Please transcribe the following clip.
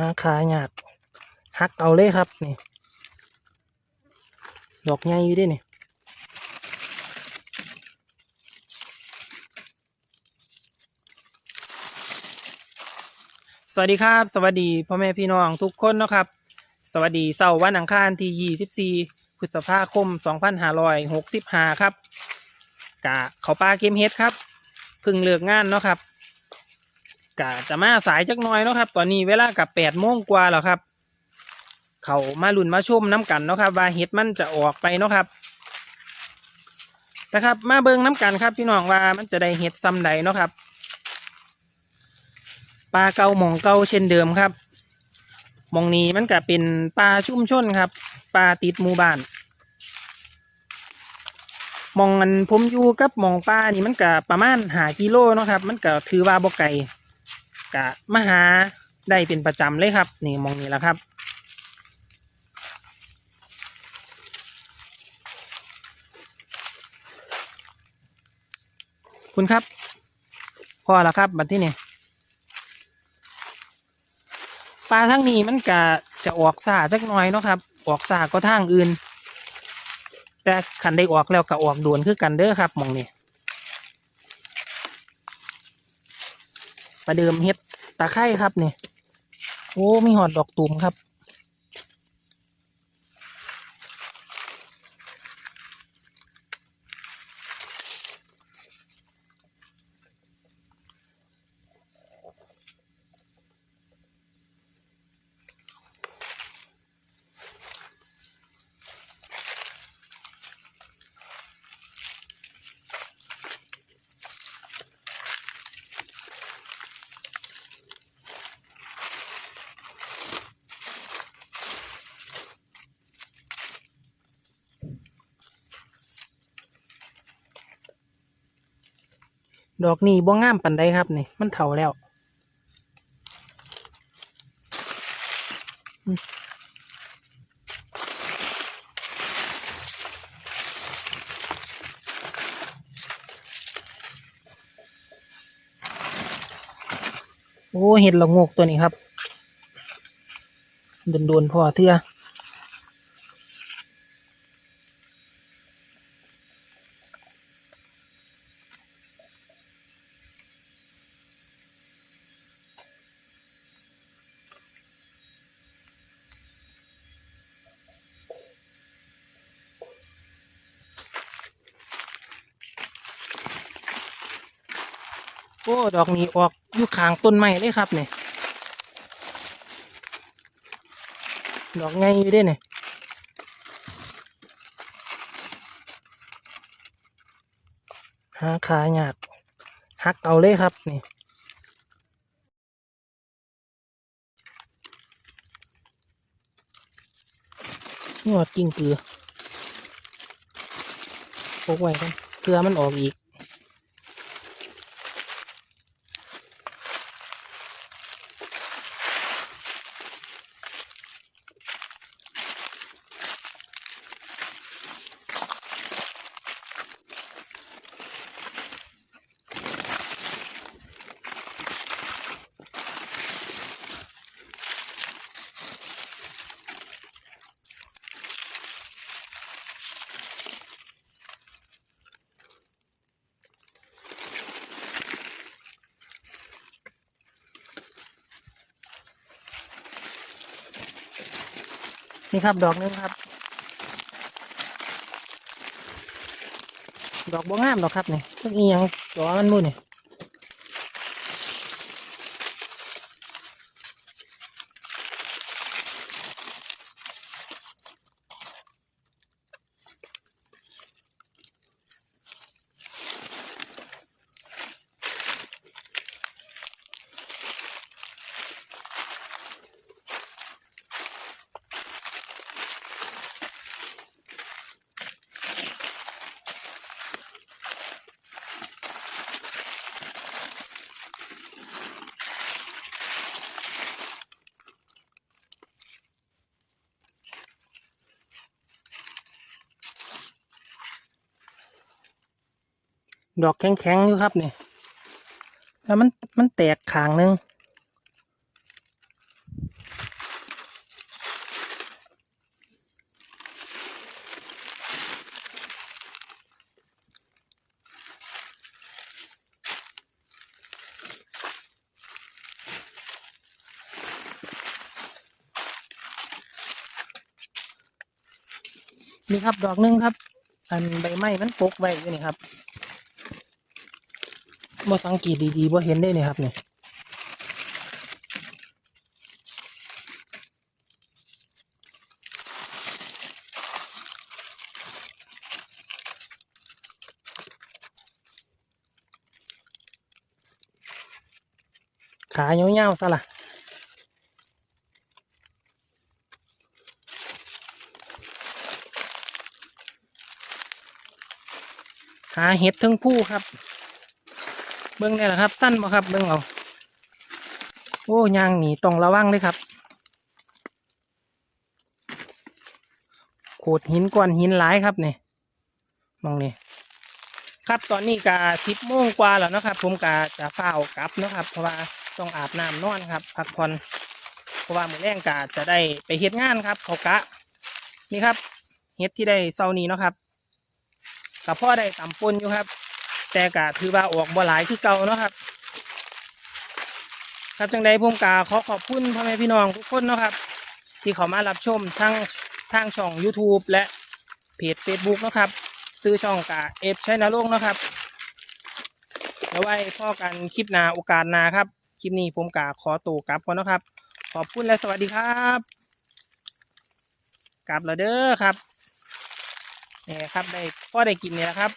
หาขายากหักเอาเลยครับนี่ดอกใหญ่อยู่ด้วยนี่สวัสดีครับ สวัสดีพ่อแม่พี่น้องทุกคนนะครับ สวัสดีเสาร์วันอังคารที่ 24พฤษภาคม 2565 ครับกะเขาปลาเกมเฮ็ดครับ พึ่งเลิกงานเนาะครับ กะจะมาสายจักหน่อยเนาะครับ ตอนนี้เวลากับ8โมงกว่าแล้วครับ เขามาลุ่นมาชมน้ำกันเนาะครับ ว่าเฮ็ดมันจะออกไปเนาะครับนะครับมาเบิ่งน้ำกันครับพี่น้องว่ามันจะได้เฮ็ดซ้ำใดเนาะครับปลาเกาหมองเกาเช่นเดิมครับหมองนี้มันก็เป็นปลาชุ่มชนครับปลาติดหมู่บ้านมองอันผมอยู่กับมองปลานี่มันก็ประมาณหากิโลเนาะครับ มันก็ถือว่าบ่ไกล กะมาหาได้เป็นประจำเลยครับนี่มองนี้แหละครับ คุณครับ พอแล้วครับบัดที่นี่ปลาทั้งนี้มันก็จะออกสาจักหน่อยเนาะครับ ออกสาก็ทางอื่น แต่ขันได้ออกแล้วก็ออกด่วนคือกันเด้อครับมองนี่ประเดิมเฮ็ด ตะไคร่ครับนี่โอ้มีหอดดอกตุ่มครับ ดอกนี้บ่งามปันใดครับนี่ มันเถาแล้วโอ้เห็ดละงกตัวนี้ครับโดนๆพอเทื่อ โอ้ดอกนี้ออกอยู่ข้างต้นไม้เลยครับเนี่ยดอกไงอยู่เด้เนี่ยหาขายากหักเอาเลยครับนี่นี่หอดกิ่งเกลือพกไว้กันเกลือมันออกอีก นี่ครับ ดอกหนึงครับ ดอกบ่งามดอกครับนี่สักอีหยังดอกมันมุ่นนี่ ดอกแข็งๆอยู่ครับเนี่ยแล้วมันมันแตกขางนึงนี่ครับดอกนึงครับ อันใบไม้มันปกไว้นี่ครับ บ่สังเกตดีๆบ่เห็นได้นี่ครับนี่ขาเหี่ยวๆซะล่ะหาเห็ดทั้งผู้ครับ เบิ้งนี่แหละครับ สั้นบ่ครับเบิ้งเอา โอ้ยางหนีต้องระวังเลยครับโขดหินก้อนหินหลายครับเนี่ยมองนี่ครับตอนนี้กาสิบโมงกว่าแล้วนะครับ ผมกาจะเฝ้ากลับนะครับ เพราะว่าต้องอาบน้ำนอนครับ พักผ่อนเพราะว่ามือแรงกาจะได้ไปเฮ็ดงานครับเขากะ นี่ครับเฮ็ดที่ได้เซานี้เนาะครับกับพ่อได้ตำปนอยู่ครับ แต่กะถือว่าออกบ่หลายคือเก่าเนาะครับ ครับจังใดผมกาขอขอบคุณพ่อแม่พี่น้องทุกคนเนาะครับ ที่เขามารับชมทั้งทางช่อง YouTube และเพจ Facebook เนาะครับ ซื้อช่องกาเอฟใช้นาลงเนาะครับแล้วไว้พ่อกันคลิปหน้าโอกาสหน้าครับ คลิปนี้ผมกาขอตัวกลับก่อนนะครับ ขอบคุณและสวัสดีครับกลับแล้วเด้อครับนี่ครับได้พ่อได้กินเนี่ยแหละครับ